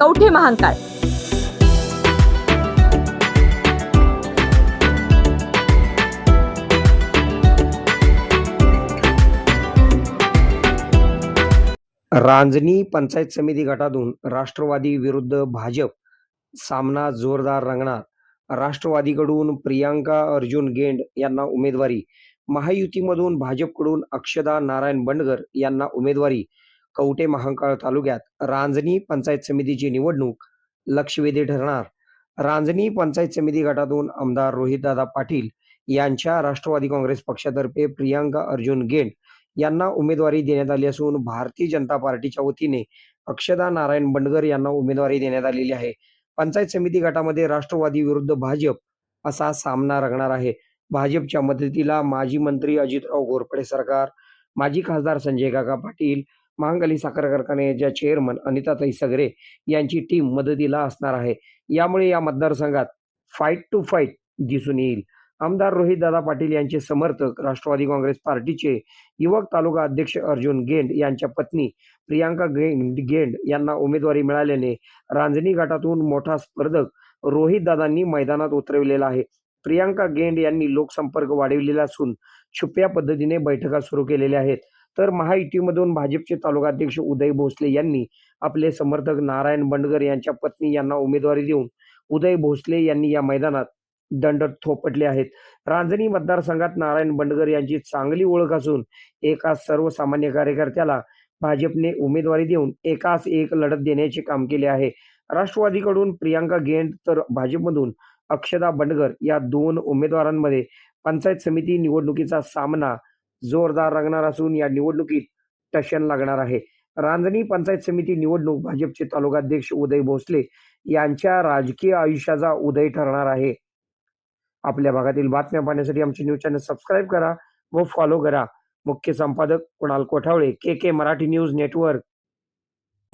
कवठे महांकाळ रांजणी पंचायत समिती गटातून राष्ट्रवादी विरुद्ध भाजप सामना जोरदार रंगणार. राष्ट्रवादीकडून प्रियांका अर्जुन गेंड यांना उमेदवारी. महायुतीमधून भाजपकडून अक्षदा नारायण बंडगर यांना उमेदवारी. कवठे महांकाळ तालुक्यात रांजणी पंचायत समितीची निवडणूक लक्षवेधी ठरणार. रांजणी पंचायत समिती गटातून आमदार रोहितदादा पाटील यांच्या राष्ट्रवादी काँग्रेस पक्षातर्फे प्रियांका अर्जुन गेंड यांना उमेदवारी देण्यात आली असून भारतीय जनता पार्टीच्या वतीने अक्षदा नारायण बंडगर यांना उमेदवारी देण्यात आलेली आहे. पंचायत समिती गटामध्ये राष्ट्रवादी विरुद्ध भाजप असा सामना रंगणार आहे. भाजपच्या मदतीला माजी मंत्री अजितराव घोरपडे सरकार माजी खासदार संजय काका पाटील महांकाली साखर कारखान्याच्या चेअरमन अनिताताई सगरे यांची टीम मदतीला असणार आहे. यामुळे या मतदारसंघात फाईट टू फाईट दिसून येईल. आमदार रोहितदादा पाटील यांचे समर्थक राष्ट्रवादी काँग्रेस पार्टीचे युवक तालुका अध्यक्ष अर्जुन गेंड यांच्या पत्नी प्रियांका गेंड गेंड यांना उमेदवारी मिळाल्याने रांजणी गटातून मोठा स्पर्धक रोहित दादांनी मैदानात उतरविलेला आहे. प्रियांका गेंड यांनी लोकसंपर्क वाढविलेला असून छुप्या पद्धतीने बैठका सुरू केलेल्या आहेत. तर महायुतीमधून भाजपचे तालुकाध्यक्ष उदय भोसले यांनी आपले समर्थक नारायण बंडगर यांच्या पत्नी यांना उमेदवारी देऊन उदय भोसले यांनी या मैदानात दंड थोपटले आहेत. रांजणी मतदारसंघात नारायण बंडगर यांची चांगली ओळख असून एका सर्वसामान्य कार्यकर्त्याला भाजपने उमेदवारी देऊन एकास एक लढत देण्याचे काम केले आहे. राष्ट्रवादीकडून प्रियांका गेंड तर भाजपमधून अक्षदा बंडगर या दोन उमेदवारांमध्ये पंचायत समिती निवडणुकीचा सामना जोरदार रंगणार असून या निवडणुकीत टशन लागणार आहे. रांजणी पंचायत समिती निवडणूक भाजपचे तालुकाध्यक्ष उदय भोसले यांच्या राजकीय आयुष्याचा उदय ठरणार आहे. आपल्या भागातील बातम्या पाहण्यासाठी आमचे न्यूज चॅनल सबस्क्राईब करा व फॉलो करा. मुख्य संपादक Kunal Kothawale K K Marathi news network.